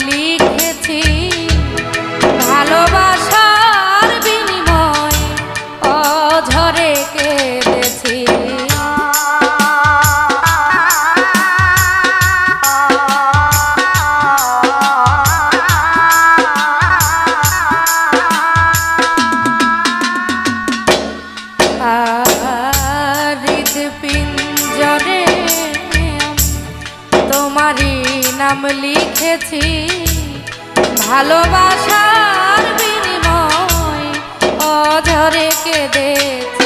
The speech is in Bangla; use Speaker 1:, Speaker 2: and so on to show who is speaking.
Speaker 1: বলি অঝরে কেঁদেছি